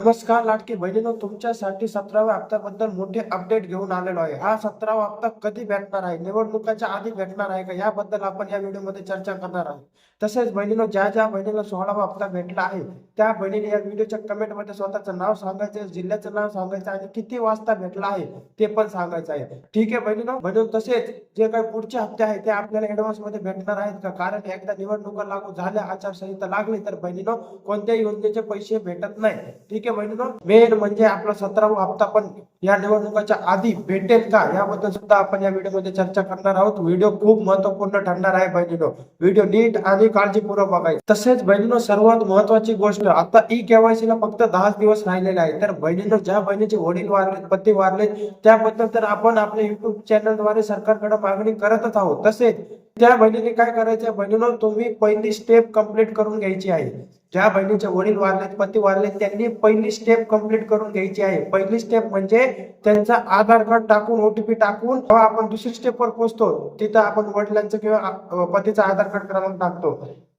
नमस्कार लाडकी बहिणीनो तुमच्यासाठी सतराव्या हप्त्याबद्दल मोठे अपडेट घेऊन आलेलो आहे. हा सतरावा हप्ता कधी भेटणार आहे? निवडणुकाच्या आधी भेटणार आहे का? याबद्दल आपण या व्हिडिओमध्ये चर्चा करणार आहोत. तसेच बहिणीनं ज्या ज्या बहिणीला सोळावा हप्ता भेटला आहे त्या बहिणीने या व्हिडिओच्या कमेंटमध्ये स्वतःचं नाव सांगायचं जिल्ह्याचं नाव सांगायचं आणि किती वाजता भेटला आहे ते पण सांगायचं आहे. ठीक आहे बहिणीनो बहिणी तसेच जे काही पुढचे हप्ते आहेत ते आपल्याला ऍडव्हान्समध्ये भेटणार आहेत का? कारण एकदा निवडणुका लागू झाल्या आचारसंहिता लागली तर बहिणीनो कोणत्याही योजनेचे पैसे भेटत नाही. ठीक आहे बहिणीनो मेन म्हणजे आपला सतरावा हप्ता पण या निवडणुकाच्या आधी भेटेल का? याबद्दल सुद्धा आपण या व्हिडिओमध्ये चर्चा करणार आहोत. व्हिडिओ खूप महत्त्वपूर्ण ठरणार आहे बहिणीनो. व्हिडिओ नीट आणि काळजीपूर्वक बघायचा तसेच बहिणीनो सर्वात महत्वाची गोष्ट आता ई केवायसी ला फक्त दहाच दिवस राहिलेले आहे तर बहिणीनो ज्या बहिणीचे वडील वारले पती वारले त्याबद्दल तर आपण आपल्या युट्यूब चॅनलद्वारे सरकारकडे मागणी करतच आहोत. तसेच त्या बहिणीने काय करायचं बहिणीनं तुम्ही पहिली स्टेप कंप्लीट करून घ्यायची आहे. ज्या बहिणीचे वडील वारलेत पती वारलेत त्यांनी पहिली स्टेप कंप्लीट करून घ्यायची आहे. पहिली स्टेप म्हणजे त्यांचा आधार कार्ड टाकून ओटीपी टाकून आपण दुसरी स्टेपवर पोहोचतो तिथं आपण वडिलांचं किंवा पतीचा आधार कार्ड क्रमांक टाकतो.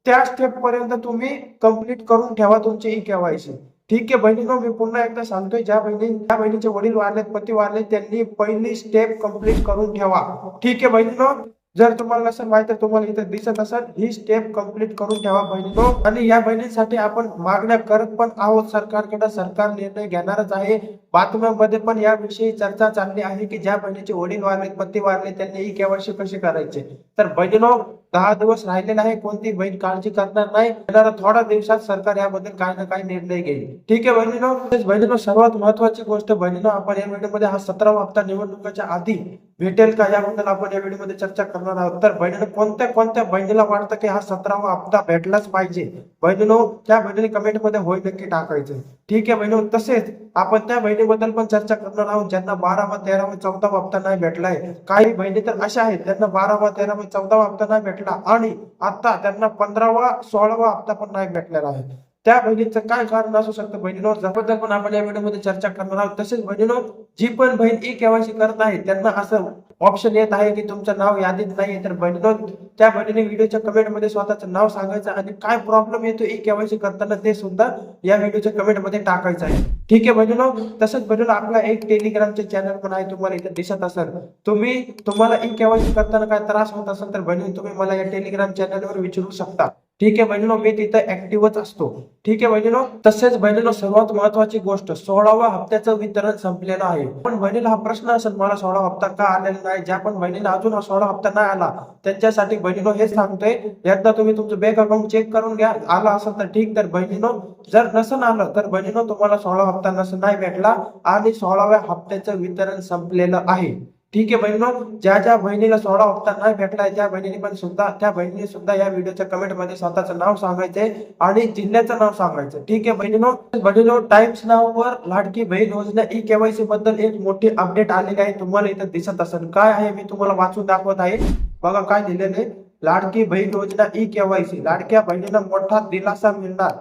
त्या स्टेप पर्यंत तुम्ही कंप्लीट करून ठेवा तुमची ई केवायसी ठीक आहे बहिणीनो मी पुन्हा एकदा सांगतोय ज्या बहिणी ज्या बहिणीचे वडील वारलेत पती वारलेत त्यांनी पहिली स्टेप कंप्लीट करून ठेवा. ठीक आहे बहिणीनो जर तुम्हाला नसेल माहीत तुम्हाला इथे दिसत असेल ही स्टेप कंप्लीट करून ठेवा बहिणी आणि या बहिणीसाठी आपण मागण्या करत पण आहोत. सरकारकडे सरकार निर्णय घेणारच आहे. बातम्यांमध्ये पण याविषयी चर्चा चालली आहे की ज्या बहिणीचे वडील वारले पती वारले त्यांनी ही केवायसी कशी करायचे? तर बहिणीनो दहा दिवस राहिलेला आहे कोणती बहीण काळजी करणार नाही. येणाऱ्या थोड्या दिवसात सरकार याबद्दल काही ना काही निर्णय घेईल. ठीक आहे बहिणीनो बहिणीनो सर्वात महत्वाची गोष्ट बहिणीनो आपण या व्हिडिओमध्ये हा सतरावा हप्ता निवडणुकाच्या आधी भेटेल का याबद्दल आपण या व्हिडिओमध्ये चर्चा करणार आहोत. तर बहिणीनं कोणत्या कोणत्या बहिणीला वाटतं की हा सतरावा हप्ता भेटलाच पाहिजे? बहिणीनो त्या बहिणीने कमेंटमध्ये होय नक्की टाकायचं. ठीक आहे बहिणीनो तसेच आपण त्या बहिणीबद्दल पण चर्चा करणार आहोत. ज्यांना बारावा तेरावा चौदावा हप्ता नाही भेटलाय. काही बहिणी तर अशा आहेत ज्यांना बारावा तेरावा चौदावा हप्ता नाही भेटला. आणि आता त्यांना पंधरावा सोळावा हप्ता पण नाही भेटलेला आहे. त्या बहिणीचं काय कारण असू शकतं? बहिणीनो त्याबद्दल पण आपण या व्हिडिओमध्ये चर्चा करणार आहोत. तसेच बहिणीनो जी पण बहीण ई केवायसी करत आहे त्यांना असं ऑप्शन येत आहे की तुमचं नाव यादीत नाही तर बहिणीनो त्या बहिणीने व्हिडिओच्या कमेंटमध्ये स्वतःचं नाव सांगायचं आणि काय प्रॉब्लेम येतो ई केवायसी करताना ते सुद्धा या व्हिडिओच्या कमेंटमध्ये टाकायचं आहे. ठीक आहे बहिणीनो? तसंच बहिणीनो आपला एक टेलिग्रामचे चॅनल पण आहे तुम्हाला इथे दिसत असेल. तुम्ही तुम्हाला ई केवायसी करताना काय त्रास होत असेल तर बहिणी तुम्ही मला या टेलिग्राम चॅनलवर विचारू शकता. ठीक आहे बहिणीनो मी तिथं ऍक्टिव्हच असतो. ठीक आहे बहिणीनो तसेच बहिणीनो सर्वात महत्वाची गोष्ट सोळावा हप्त्याचं वितरण संपलेलं आहे. पण बहिणीला हा प्रश्न असेल मला सोळा हप्ता का आलेला नाही? ज्या पण बहिणीला अजून हा सोळा हप्ता नाही आला त्यांच्यासाठी बहिणीनो हे सांगतोय. एकदा तुम्ही तुमचं बँक अकाउंट चेक करून घ्या. आला असेल तर ठीक तर बहिणीनो जर नसन आलं तर बहिणीनो तुम्हाला सोळा हप्ता नसन नाही भेटला. आणि सोळाव्या हप्त्याचं वितरण संपलेलं आहे. ठीक आहे बहिणीनो ज्या ज्या बहिणीला सोळा हप्ता नाही भेटलाय त्या बहिणीने पण सुद्धा त्या बहिणीने सुद्धा या व्हिडिओच्या कमेंटमध्ये स्वतःचं नाव सांगायचंय आणि जिल्ह्याचं नाव सांगायचं. ठीक आहे बहिणीनो बहिणीनो टाइम्स नावावर लाडकी बहीण योजना ई केवायसी बद्दल एक मोठी अपडेट आलेली आहे. तुम्हाला इथं दिसत असेल. काय आहे मी तुम्हाला वाचून दाखवत आहे. बघा काय दिलेलं आहे. लाडकी बहीण योजना ई केवायसी लाडक्या बहिणीला मोठा दिलासा मिळणार.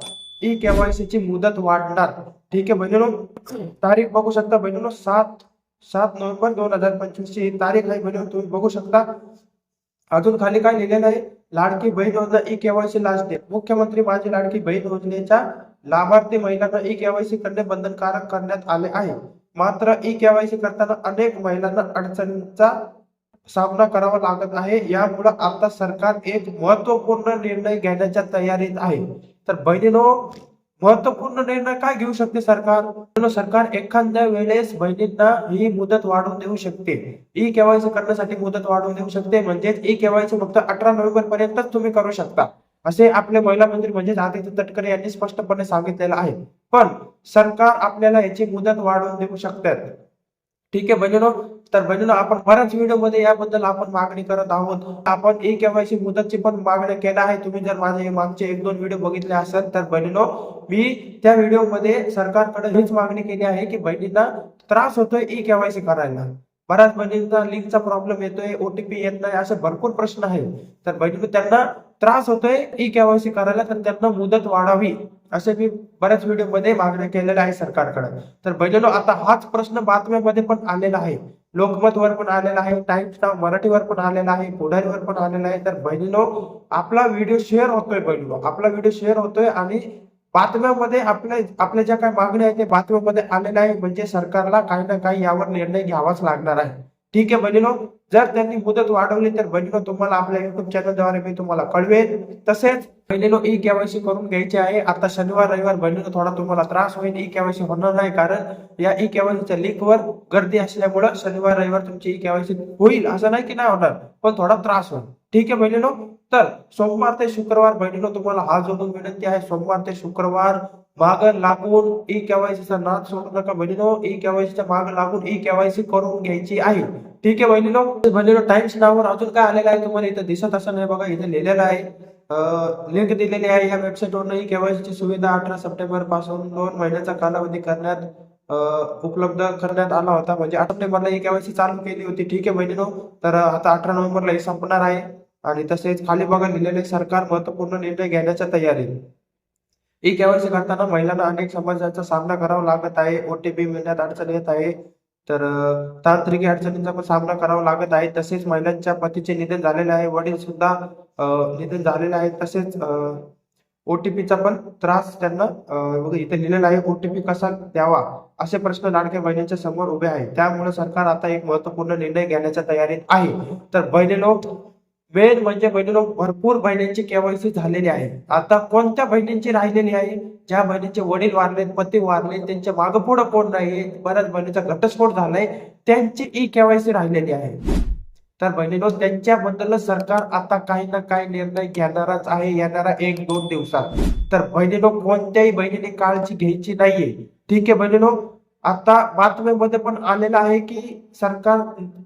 ई केवायसी ची मुदत वाढणार. ठीक आहे बहिणीनो तारीख बघू शकता बहिणीनो सात सात नोव्हेंबर दोन हजार पंचवीस ची ही तारीख आहे म्हणून तुम्ही बघू शकता. अजून खाली काय लिहिलेलं आहे? लाडकी बहीण योजना ई केवायसी लास्ट मुख्यमंत्री माझी लाडकी बहीण योजनेच्या लाभार्थी महिलांना ई केवायसी करणे बंधनकारक करण्यात आले आहे. मात्र ई केवायसी करताना अनेक महिलांना अडचणींचा सामना करावा लागत आहे. यामुळे आता सरकार एक महत्त्वपूर्ण निर्णय घेण्याच्या तयारीत आहे. तर बहिणीनो महत्त्वपूर्ण निर्णय काय घेऊ शकते सरकार? सरकार एखाद्या वेळेस बहिणींना ही मुदत वाढवून देऊ शकते. ई केवायसी करण्यासाठी मुदत वाढवून देऊ शकते. म्हणजेच ई केवायसी फक्त अठरा नोव्हेंबर पर्यंतच तुम्ही करू शकता. असे आपले महिला मंत्री म्हणजेच आदित्य तटकरे यांनी स्पष्टपणे सांगितलेलं आहे. पण सरकार आपल्याला याची मुदत वाढवून देऊ शकतात. ठीक आहे बहिणीनो तर बहिणीनं आपण बऱ्याच व्हिडिओमध्ये याबद्दल आपण मागणी करत आहोत. आपण ई केवायसी मुदतची पण मागणी केला आहे. तुम्ही जर माझे मागचे एक दोन व्हिडिओ बघितले असेल तर बहिणीनो मी त्या व्हिडिओमध्ये सरकारकडे हीच मागणी केली आहे की बहिणींना त्रास होतोय ई केवायसी करायला. बऱ्याच बहिणींना लिंकचा प्रॉब्लेम येतोय ओटीपी येत नाही असे भरपूर प्रश्न आहेत. तर बहिणीनो त्यांना त्रास होतोय ई केवायसी करायला तर त्यांना मुदत वाढावी असे मी बऱ्याच व्हिडिओमध्ये मागण्या केलेल्या आहे सरकारकडे. तर बहिणीनो आता हाच प्रश्न बातम्यामध्ये पण आलेला आहे. लोकमतवर पण आलेला आहे टाइम्स नाव मराठीवर पण आलेला आहे पुढारीवर पण आलेला आहे. तर बहिणीनो आपला व्हिडिओ शेअर होतोय बहिणीनो. आपला व्हिडिओ शेअर होतोय आणि बातम्यामध्ये आपल्या आपल्या ज्या काही मागण्या आहेत ते बातम्यामध्ये आलेल्या आहे. म्हणजे सरकारला काही ना काही यावर निर्णय घ्यावाच लागणार आहे. ठीक आहे बहिणीनो जर त्यांनी मुदत वाढवली तर बहिणीनो तुम्हाला आपल्या युट्यूब चॅनलद्वारे मी तुम्हाला कळवेन तसेच बहिणीनो ई केवायसी करून घ्यायची आहे. आता शनिवार रविवार बहिणीनो थोडा तुम्हाला त्रास होईल. ई केवायसी होणार नाही कारण या ई केवायसीच्या लिंकवर गर्दी असल्यामुळं शनिवार रविवार तुमची ई केवायसी होईल. असं नाही की नाही होणार पण थोडा त्रास होईल. ठीक आहे बहिणीनो? तर सोमवार ते शुक्रवार बहिणीनो तुम्हाला हा जोडून विनंती आहे सोमवार ते शुक्रवार माग लागून ई केवायसीचा नाद सोडू नका बहिणीनो ई केवायसीच्या माग लागून ई केवायसी करून घ्यायची आहे. ठीक आहे बहिणीनो बहिणीनो टाइम्स नावावर अजून काय आलेलं आहे तुम्हाला इथं दिसत असं नाही बघा इथे लिहिलेलं आहे. लिंक दिलेली आहे या वेबसाईटवरून ई केवायसीची सुविधा अठरा सप्टेंबरपासून दोन महिन्याचा कालावधी करण्यात उपलब्ध करण्यात आला होता. म्हणजे आठ सप्टेंबरला ई केवायसी चालू केली होती. ठीक आहे बहिणीनो तर आता अठरा नोव्हेंबरला हे संपणार आहे. आणि तसेच खाली बघा दिलेले सरकार महत्त्वपूर्ण निर्णय घेण्याच्या तयारीत. ई केवायसी करताना महिलांना अनेक समस्यांचा सामना करावा लागत आहे. ओटीपी मिळण्यात अडचण येत आहे. तर तांत्रिक अडचणींचा पण सामना करावा लागत आहे. तसेच महिलांच्या पतीचे निधन झालेले आहे. वडील सुद्धा निधन झालेले आहे. तसेच ओटीपीचा पण त्रास त्यांना इथे लिहिलेला आहे. ओटीपी कसा द्यावा असे प्रश्न लाडक्या बहिणींच्या समोर उभे आहेत. त्यामुळे सरकार आता एक महत्त्वपूर्ण निर्णय घेण्याच्या तयारीत आहे. तर बहिणीनो वेळ म्हणजे बहिणीनो भरपूर बहिणींची केवायसी झालेली आहे. आता कोणत्या बहिणींची राहिलेली आहे? ज्या बहिणीचे वडील वारले पती वारले त्यांच्या मागपुढं कोण नाही? बऱ्याच बहिणीचा घटस्फोट झालाय. त्यांची ई केवायसी राहिलेली आहे. तर बहिणीनो त्यांच्याबद्दल सरकार आता काही ना काही निर्णय घेणारच आहे येणारा एक दोन दिवसात. तर बहिणीनो कोणत्याही बहिणीने काळजी घ्यायची नाहीये. ठीक आहे बहिणीनो आता बातम्यामध्ये पण आलेलं आहे की सरकार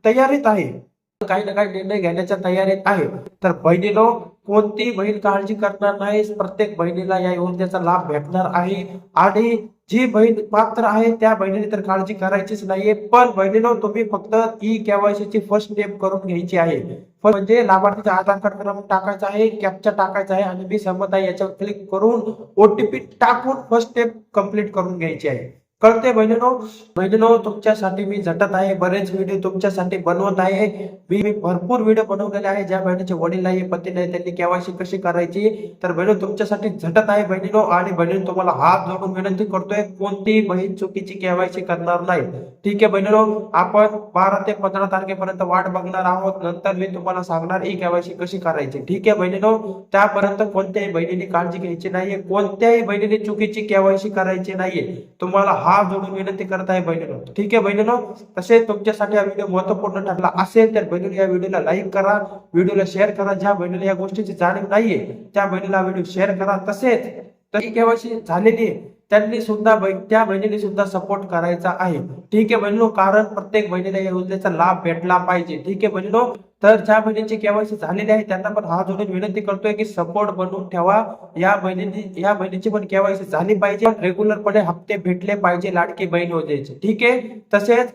तयारीत आहे. काही ना काही निर्णय घेण्याच्या तयारीत आहे. तर बहिणीनो कोणती बहीण काळजी करणार नाही? प्रत्येक बहिणीला या योजनेचा लाभ भेटणार आहे. आणि जी बहीण पात्र आहे त्या बहिणीने तर काळजी करायचीच नाहीये. पण बहिणीनो तुम्ही फक्त ई केवायसी ची फर्स्ट स्टेप करून घ्यायची आहे. म्हणजे लाभार्थीचा आधार कार्ड क्रमांक टाकायचा आहे कॅप्चा टाकायचा आहे आणि मी सहमत आहे याच्यावर क्लिक करून ओटीपी टाकून फर्स्ट स्टेप कंप्लीट करून घ्यायची आहे. कळते बहिणीनो. बहिणीनो तुमच्यासाठी मी झटत आहे. बरेच व्हिडिओ तुमच्यासाठी बनवत आहे. मी मी भरपूर व्हिडिओ बनवलेले आहे. ज्या बहिणीचे वडील नाही पती नाही त्यांनी केवायसी कशी करायची तर बहिणी तुमच्यासाठी झटत आहे बहिणीनो. आणि बहिणी तुम्हाला हात जोडून विनंती करतोय कोणतीही बहीण चुकीची केवायसी करणार नाही. ठीक आहे बहिणीनो आपण बारा ते पंधरा तारखेपर्यंत वाट बघणार आहोत. नंतर मी तुम्हाला सांगणार ही केवायसी कशी करायची. ठीक आहे बहिणीनो त्यापर्यंत कोणत्याही बहिणीने काळजी घ्यायची नाहीये. कोणत्याही बहिणीने चुकीची केवायसी करायची नाहीये. तुम्हाला हा हात जोडून विनंती करत आहे बहिणीनो. ठीक आहे बहिणीनो? तसेच तुमच्यासाठी हा व्हिडिओ महत्त्वपूर्ण ठरला असेल तर बहिणीने या व्हिडिओला लाईक करा. व्हिडिओला शेअर करा. ज्या बहिणीला या गोष्टीची जाणीव नाहीये त्या बहिणीला व्हिडिओ शेअर करा. तसेच तरी केवायसी झालेली आहे त्यांनी सुद्धा त्या बहिणीने सुद्धा सपोर्ट करायचा आहे. ठीक आहे बहिणीनो कारण प्रत्येक बहिणीला या योजनेचा लाभ भेटला पाहिजे. ठीक आहे बहिणीनो तर ज्या बहिणींची केवायसी झालेली आहे त्यांना पण हा जोडून विनंती करतोय की सपोर्ट बनवून ठेवा. या बहिणींनी या बहिणीची पण केवायसी झाली पाहिजे. रेग्युलरपणे हप्ते भेटले पाहिजे लाडकी बहीण योजनेचे. ठीक आहे? तसेच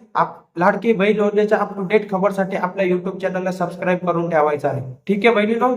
लाडकी बहीण योजनेच्या अप टू डेट खबरसाठी आपल्या युट्यूब चॅनलला सबस्क्राईब करून ठेवायचं आहे. ठीक आहे बहिणीनो?